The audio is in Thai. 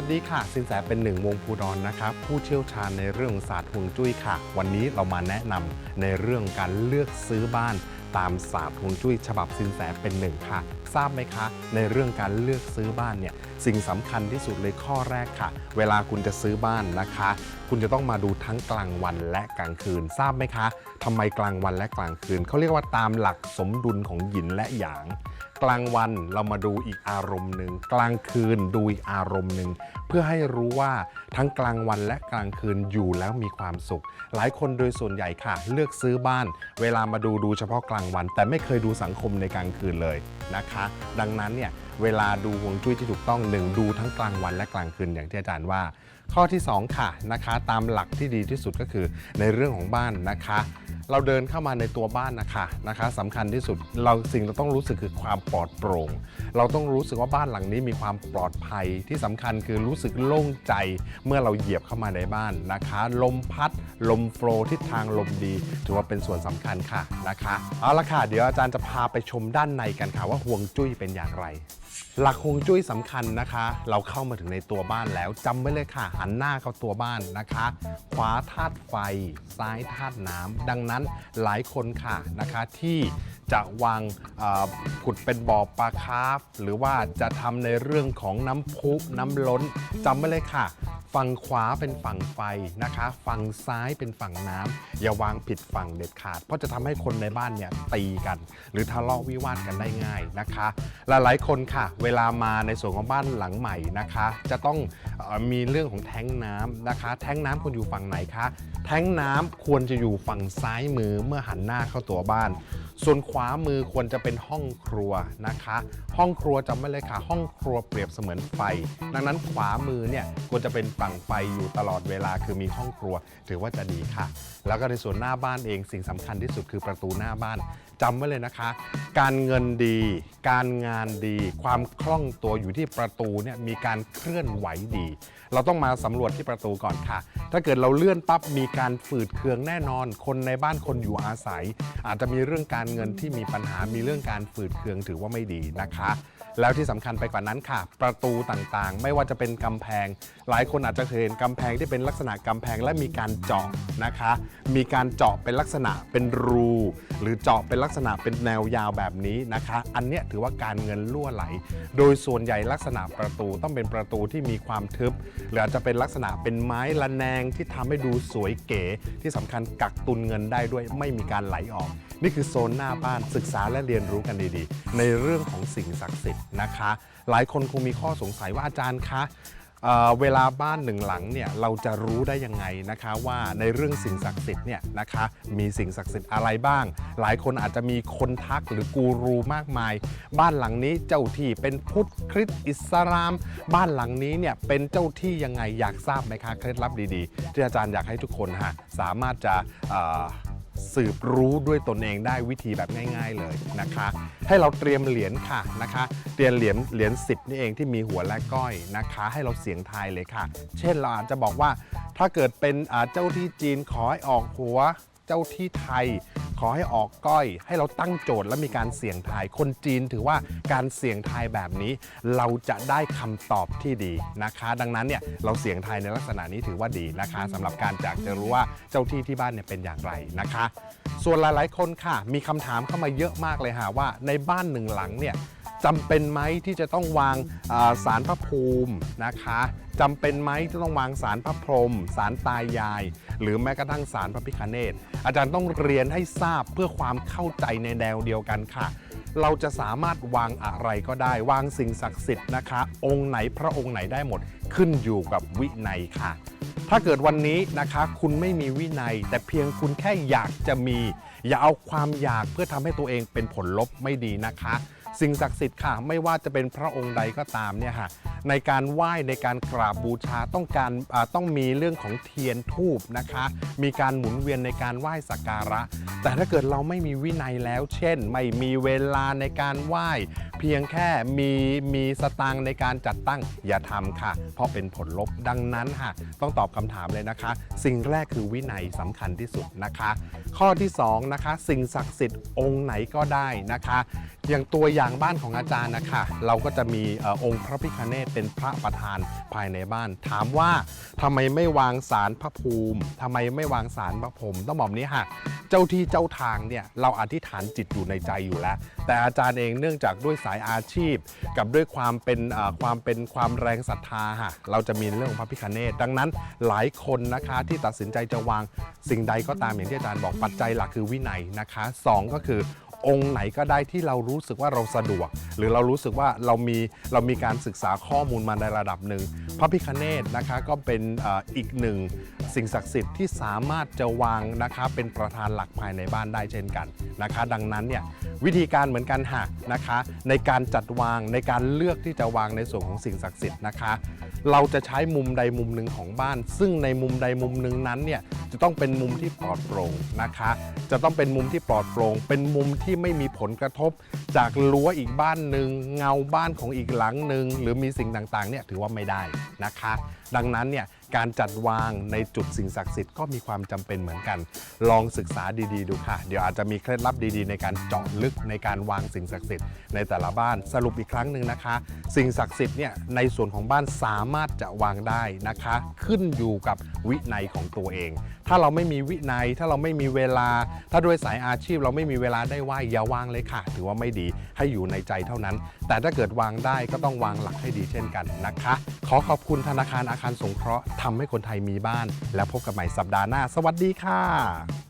ัสดีค่ะ สินแสเป็นหนึ่งวงภูดรนนะครับผู้เชี่ยวชาญในเรื่องศาสตร์ฮวงจุ้ยค่ะ วันนี้เรามาแนะนำในเรื่องการเลือกซื้อบ้านตามศาสตร์ฮวงจุ้ยฉบับสินแสเป็นหนึ่งค่ะ ทราบไหมคะ ในเรื่องการเลือกซื้อบ้านเนี่ยสิ่งสำคัญที่สุดเลยข้อแรกค่ะ เวลาคุณจะซื้อบ้านนะคะ คุณจะต้องมาดูทั้งกลางวันและกลางคืน ทราบไหมคะทำไมกลางวันและกลางคืนเขาเรียกว่าตามหลักสมดุลของหยินและหยาง กลางวันเรามาดูอีกอารมณ์หนึ่งกลางคืนดูอีกอารมณ์หนึ่งเพื่อให้รู้ว่าทั้งกลางวันและกลางคืนอยู่แล้วมีความสุข หลายคนโดยส่วนใหญ่ค่ะ เลือกซื้อบ้าน เวลามาดูดูเฉพาะกลางวัน แต่ไม่เคยดูสังคมในกลางคืนเลยนะคะ ดังนั้นเนี่ยเวลาดูฮวงจุ้ยที่ถูกต้องหนึ่งดูทั้งกลางวันและกลางคืนอย่างที่อาจารย์ว่า ข้อที่สองค่ะนะคะตามหลักที่ดีที่สุดก็คือในเรื่องของบ้านนะคะ เราเดินเข้ามาในตัวบ้านนะคะนะคะสำคัญที่สุดเราสิ่งเราต้องรู้สึกคือความปลอดโปร่ง เราต้องรู้สึกว่าบ้านหลังนี้มีความปลอดภัยที่สำคัญคือรู้สึกโล่งใจเมื่อเราเหยียบเข้ามาในบ้านนะคะ ลมพัด ลมโฟลทิศทางลมดี ถือว่าเป็นส่วนสำคัญค่ะนะคะเอาละค่ะเดี๋ยวอาจารย์จะพาไปชมด้านในกันค่ะว่าห่วงจุ้ยเป็นอย่างไร หลักฮวงจุ้ยสำคัญนะคะ เราเข้ามาถึงในตัวบ้านแล้วจำไว้เลยค่ะ หันหน้าเข้าตัวบ้านนะคะ ขวาธาตุไฟ ซ้ายธาตุน้ำดังนั้นหลายคนค่ะนะคะที่จะวางขุดเป็นบ่อปลาคาร์ฟหรือว่าจะทำในเรื่องของน้ำพุน้ำล้นจำไว้เลยค่ะฝั่งขวาเป็นฝั่งไฟนะคะ ฝั่งซ้ายเป็นฝั่งน้ำอย่าวางผิดฝั่งเด็ดขาด เพราะจะทำให้คนในบ้านเนี่ยตีกัน หรือทะเลาะวิวาทกันได้ง่ายนะคะ หลายๆคนค่ะเวลามาในส่วนของบ้านหลังใหม่นะคะ จะต้องออมีเรื่องของแท้งน้ำนะคะ แท้งน้ำควรอยู่ฝั่งไหนคะ แท้งน้ำควรจะอยู่ฝั่งซ้ายมือเมื่อหันหน้าเข้าตัวบ้านส่วนขวามือควรจะเป็นห้องครัวนะคะ ห้องครัวจำไว้เลยค่ะ ห้องครัวเปรียบเสมือนไฟ ดังนั้นขวามือเนี่ยควรจะเป็นฝั่งไฟอยู่ตลอดเวลาคือมีห้องครัว ถือว่าจะดีค่ะ แล้วก็ในส่วนหน้าบ้านเองสิ่งสำคัญที่สุดคือประตูหน้าบ้านจำไว้เลยนะคะ การเงินดี การงานดี ความคล่องตัวอยู่ที่ประตูเนี่ยมีการเคลื่อนไหวดี เราต้องมาสำรวจที่ประตูก่อนค่ะ ถ้าเกิดเราเลื่อนปั๊บมีการฝืดเคืองแน่นอน คนในบ้านคนอยู่อาศัย อาจจะมีเรื่องการการเงินที่มีปัญหามีเรื่องการฝืดเคืองถือว่าไม่ดีนะคะ แล้วที่สำคัญไปกว่านั้นค่ะ ประตูต่างๆ ไม่ว่าจะเป็นกำแพง หลายคนอาจจะเคยเห็นกำแพงที่เป็นลักษณะกำแพงและมีการเจาะนะคะ มีการเจาะเป็นลักษณะเป็นรู หรือเจาะเป็นลักษณะเป็นแนวยาวแบบนี้นะคะ อันเนี้ยถือว่าการเงินรั่วไหล โดยส่วนใหญ่ลักษณะประตูต้องเป็นประตูที่มีความทึบ หรืออาจจะเป็นลักษณะเป็นไม้ละแนงที่ทำให้ดูสวยเก๋ที่สำคัญกักตุนเงินได้ด้วยไม่มีการไหลออก นี่คือโซนหน้าบ้านศึกษาและเรียนรู้กันดีๆ ในเรื่องของสิ่งศักดิ์สิทธิ์นะคะ หลายคนคงมีข้อสงสัยว่าอาจารย์คะเเวลาบ้านหนึ่งหลังเนี่ยเราจะรู้ได้ยังไงนะคะว่าในเรื่องสิ่งศักดิ์สิทธิ์เนี่ยนะคะมีสิ่งศักดิ์สิทธิ์อะไรบ้าง หลายคนอาจจะมีคนทักหรือกูรูมากมาย บ้านหลังนี้เจ้าที่เป็นพุทธคริสต์อิสลาม บ้านหลังนี้เนี่ยเป็นเจ้าที่ยังไงอยากทราบไหมคะเคล็ดลับดีๆ ที่อาจารย์อยากให้ทุกคนฮะสามารถจะ สืบรู้ด้วยตนเองได้วิธีแบบง่าย ๆเลยนะคะ ให้เราเตรียมเหรียญค่ะนะคะเตรียมเหรียญเหรียญสิบนี่เองที่มีหัวและก้อยนะคะ ให้เราเสียงทายเลยค่ะ เช่นเราอาจจะบอกว่าถ้าเกิดเป็นเจ้าที่จีนขอให้ออกหัวเจ้าที่ไทย ขอให้ออกก้อย ให้เราตั้งโจทย์และมีการเสี่ยงทาย คนจีนถือว่าการเสี่ยงทายแบบนี้ เราจะได้คำตอบที่ดีนะคะ ดังนั้นเนี่ยเราเสี่ยงทายในลักษณะนี้ถือว่าดีนะคะสำหรับการจากจะรู้ว่าเจ้าที่ที่บ้านเนี่ยเป็นอย่างไรนะคะ ส่วนหลายๆ คนค่ะ มีคำถามเข้ามาเยอะมากเลยค่ะว่าในบ้านหนึ่งหลังเนี่ย จำเป็นไหมที่จะต้องวางสารพระภูมินะคะจำเป็นไหมที่ต้องวางสารพระพรหมสารตายาย หรือแม้กระทั่งสารพระพิคเนตอาจารย์ต้องเรียนให้ทราบเพื่อความเข้าใจในแนวเดียวกันค่ะ เราจะสามารถวางอะไรก็ได้ วางสิ่งศักดิ์สิทธิ์นะคะ องค์ไหนพระองค์ไหนได้หมด ขึ้นอยู่กับวินัยค่ะ ถ้าเกิดวันนี้นะคะคุณไม่มีวินัย แต่เพียงคุณแค่อยากจะมี อย่าเอาความอยากเพื่อทำให้ตัวเองเป็นผลลบไม่ดีนะคะ สิ่งศักดิ์สิทธิ์ค่ะ ไม่ว่าจะเป็นพระองค์ใดก็ตามเนี่ยค่ะในการไหว้ในการกราบบูชาต้องการต้องมีเรื่องของเทียนทูบนะคะ มีการหมุนเวียนในการไหว้สักการะ แต่ถ้าเกิดเราไม่มีวินัยแล้ว เช่น ไม่มีเวลาในการไหว้ เพียงแค่มีมีสตางค์ในการจัดตั้งอย่าทำค่ะ เพราะเป็นผลลบดังนั้นค่ะ ต้องตอบคำถามเลยนะคะ สิ่งแรกคือวินัยสำคัญที่สุดนะคะ ข้อที่สองนะคะสิ่งศักดิ์สิทธิ์องค์ไหนก็ได้นะคะ อย่างตัวอย่างางบ้านของอาจารย์นะคะเราก็จะมีเออองค์พระพิฆเนศเป็นพระประธานภายในบ้าน ถามว่าทำไมไม่วางสารพระภูมิทำไมไม่วางสารพระพรหมต้องบอกแบบนี้ค่ะ เจ้าที่เจ้าทางเนี่ยเราอธิษฐานจิตอยู่ในใจอยู่แล้ว แต่อาจารย์เองเนื่องจากด้วยสายอาชีพ กับด้วยความเป็นเอ่อความเป็นความแรงศรัทธาค่ะเราจะมีเรื่องของพระพิฆเนศดังนั้นหลายคนนะคะที่ตัดสินใจจะวางสิ่งใดก็ตามอย่างที่อาจารย์บอกปัจจัยหลักคือวินัยนะคะสองก็คือ องค์ไหนก็ได้ที่เรารู้สึกว่าเราสะดวก หรือเรารู้สึกว่าเรามีเรามีการศึกษาข้อมูลมาในระดับหนึ่งพระพิคเนตนะคะก็เป็นอีกหนึ่งสิ่งศักดิ์สิทธิ์ที่สามารถจะวางนะคะเป็นประธานหลักภายในบ้านได้เช่นกันนะคะ ดังนั้นเนี่ยวิธีการเหมือนกันค่ะนะคะ ในการจัดวางในการเลือกที่จะวางในส่วนของสิ่งศักดิ์สิทธิ์นะคะ เราจะใช้มุมใดมุมหนึ่งของบ้าน ซึ่งในมุมใดมุมหนึ่งนั้นเนี่ย จะต้องเป็นมุมที่ปลอดโปร่งนะคะ จะต้องเป็นมุมที่ปลอดโปร่งเป็นมุมที่ไม่มีผลกระทบ จากรั้วอีกบ้านหนึ่งเงาบ้านของอีกหลังหนึ่งหรือมีสิ่งต่างๆเนี่ยถือว่าไม่ได้นะคะ ดังนั้นเนี่ยการจัดวางในจุดสิ่งศักดิ์สิทธิ์ก็มีความจำเป็นเหมือนกัน ลองศึกษาดีๆดูค่ะ เดี๋ยวอาจจะมีเคล็ดลับดีๆ ในการเจาะลึกในการวางสิ่งศักดิ์สิทธิ์ในแต่ละบ้านสรุปอีกครั้งหนึ่งนะคะ สิ่งศักดิ์สิทธิ์เนี่ยในส่วนของบ้านสามารถจะวางได้นะคะ ขึ้นอยู่กับวินัยของตัวเอง ถ้าเราไม่มีวินัย ถ้าเราไม่มีเวลา ถ้าด้วยสายอาชีพเราไม่มีเวลาได้ไหวอย่าวางเลยค่ะ ถือว่าไม่ดีให้อยู่ในใจเท่านั้น แต่ถ้าเกิดวางได้ก็ต้องวางหลักให้ดีเช่นกันนะคะ ขอขอบคุณธนาคารอาคารสงเคราะห์ทำให้คนไทยมีบ้าน แล้วพบกันใหม่สัปดาห์หน้า สวัสดีค่ะ